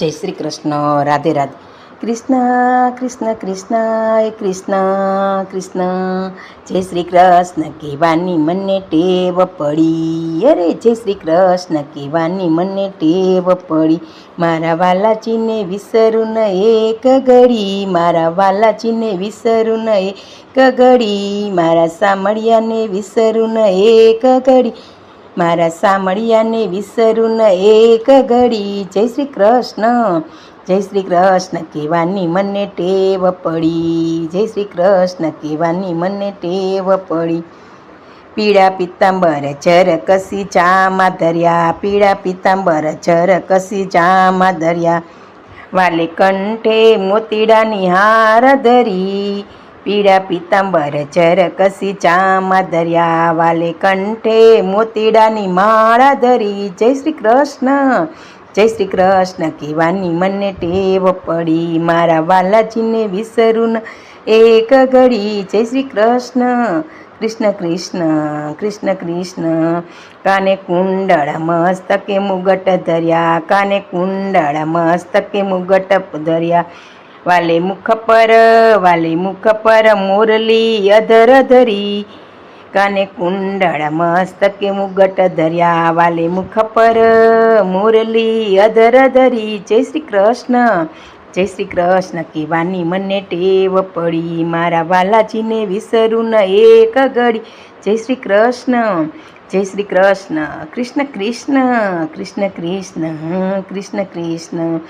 જય શ્રી કૃષ્ણ, રાધે રાધે. કૃષ્ણ કૃષ્ણ કૃષ્ણ, એ કૃષ્ણ કૃષ્ણ. જય શ્રી કૃષ્ણ, કહેવાની મને ટેવ પડી. અરે, જય શ્રી કૃષ્ણ, કહેવાની મને ટેવ પડી. મારા વાલાજીને વિસરું ન એક ઘડી. મારા વાલાજીને વિસરું ન એક ઘડી. મારા સામળિયાને વિસરું ન એક ઘડી. મારા સામળિયાને વિસરું ન એક ઘડી. જય શ્રી કૃષ્ણ. જય શ્રી કૃષ્ણ. કહેવાની મને ટેવ પડી. જય શ્રી કૃષ્ણ. કહેવાની મને ટેવ પડી. પીળા પિત્તાંબર ચર કસી ચામાં ધર્યા. પીળા પિત્તાંબર ચર કસી ચામાં ધર્યા. વાલે કંઠે મોતીડાની હાર ધરી. પીળા પીતાંબર ચર ચામા દરિયા વાલે કંઠે મોતીડાની માળા ધરી. જય શ્રી કૃષ્ણ, જય શ્રી કૃષ્ણ. કહેવાની મને ટેવ પડી, મારા વાલાજીને વિસરું એક ઘડી. જય શ્રી કૃષ્ણ કૃષ્ણ કૃષ્ણ કૃષ્ણ કૃષ્ણ. કાને કુંડળ મસ્તકે મુગટ ધર્યા, કાને કુંડળ મસ્તકે મુગટ ધર્યા વાલે મુખ પર, વાલે મુખ પર મોરલી અધર ધરી. કાને કુંડળ મસ્તકે મુગટ ધર્યા, વાલે મુખ પર મોરલી અધર ધરી. જય શ્રી કૃષ્ણ, જય શ્રી કૃષ્ણ, કહેવાની મને ટેવ પડી. મારા વાલાજીને વિસરું ન એક ઘડી. જય શ્રી કૃષ્ણ, જય શ્રી કૃષ્ણ. કૃષ્ણ કૃષ્ણ કૃષ્ણ કૃષ્ણ કૃષ્ણ કૃષ્ણ.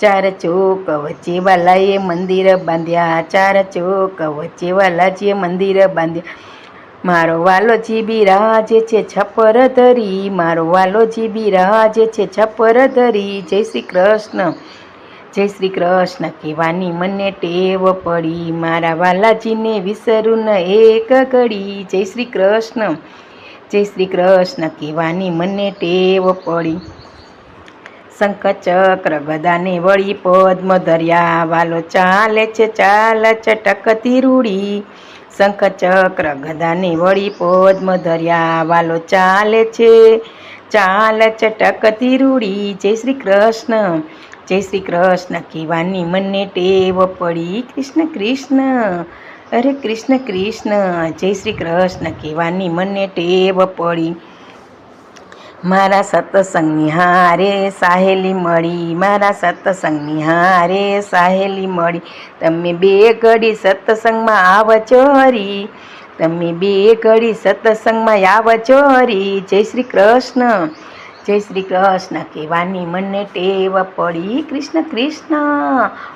ચાર ચોક વચ્ચે વાલાએ મંદિર બાંધ્યા, ચાર ચોક વચ્ચે વાલાજીએ મંદિર બાંધ્યા. મારો વાલો જીબી બિરાજે છે છપર ધરી મારો વાલો જીબી બિરાજે છે છપર ધરી જય શ્રી કૃષ્ણ, જય શ્રી કૃષ્ણ. કહેવાની મને ટેવ પડી, મારા વાલાજીને વિસરું ન એક ઘડી. જય શ્રી કૃષ્ણ, જય શ્રી કૃષ્ણ. કહેવાની મને ટેવ પડી. શંખ ચક્ર ગદાને વળી પદ્મ ધર્યા વાલો ચાલે છે ચાલ ચટકતી રૂડી. શંખ ચક્ર ગદાને વળી પદ્મ ધર્યા વાલો ચાલે છે ચાલ ચટકતી રૂડી. જય શ્રી કૃષ્ણ, જય શ્રી કૃષ્ણ. કહેવાની મને ટેવ પડી. કૃષ્ણ કૃષ્ણ, અરે કૃષ્ણ કૃષ્ણ. જય શ્રી કૃષ્ણ. કહેવાની મને ટેવ પડી. મારા સત્સંગની હારે સાહેલી મળી, મારા સત્સંગની હારે સાહેલી મળી. તમે બે ઘડી સત્સંગમાં આવજો હરી તમે બે ઘડી સત્સંગમાં આવજો હરી જય શ્રી કૃષ્ણ. જય શ્રી કૃષ્ણ, કહેવાની મને ટેવ પડી. કૃષ્ણ કૃષ્ણ,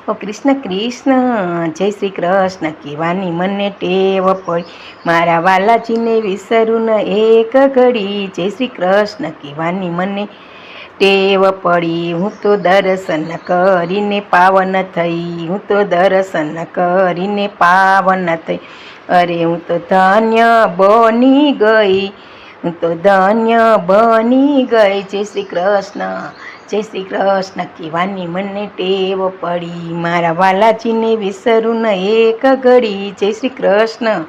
ઓ કૃષ્ણ કૃષ્ણ, જય શ્રી કૃષ્ણ, કહેવાની મને ટેવ પડી. મારા વાલાજીને વિસરું ન એક ઘડી, જય શ્રી કૃષ્ણ, કહેવાની મને ટેવ પડી. હું તો દર્શન કરીને પાવન થઈ, હું તો દર્શન કરીને પાવન થઈ. અરે હું તો ધન્ય બની ગઈ હું તો ધન્ય બની ગઈ. જય શ્રી કૃષ્ણ. જય શ્રી કૃષ્ણ. કહેવાની મને ટેવ પડી. મારા વાલાજીને વિસરું ન એક ઘડી. જય શ્રી કૃષ્ણ.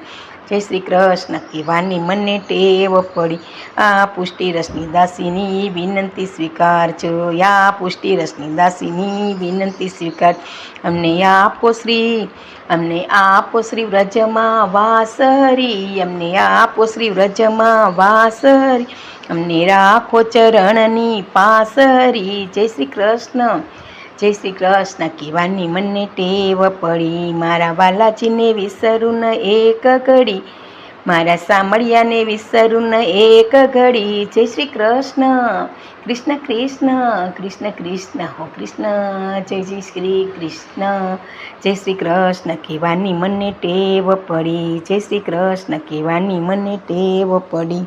જય શ્રી કૃષ્ણ કહેવાની મને ટેવ પડી. આ પુષ્ટિ રસની દાસીની વિનંતી સ્વીકારજો. યા પુષ્ટિ રસની દાસીની વિનંતી સ્વીકાર. અમને આપો શ્રી, અમને આપો શ્રી વ્રજમાં વાસરી. અમને આપો શ્રી વ્રજમાં વાસરી. અમને રાખો ચરણની પાસરી. જય શ્રી કૃષ્ણ જય શ્રી કૃષ્ણ. કહેવાની મને ટેવ પડી. મારા વાલાજીને વિસરું ન એક ઘડી. મારા સામળિયાને વિસરું ન એક ઘડી. જય શ્રી કૃષ્ણ. કૃષ્ણ કૃષ્ણ. કૃષ્ણ કૃષ્ણ. હો કૃષ્ણ. જય જય શ્રી કૃષ્ણ. જય શ્રી કૃષ્ણ. કહેવાની મને ટેવ પડી. જય શ્રી કૃષ્ણ. કહેવાની મને ટેવ પડી.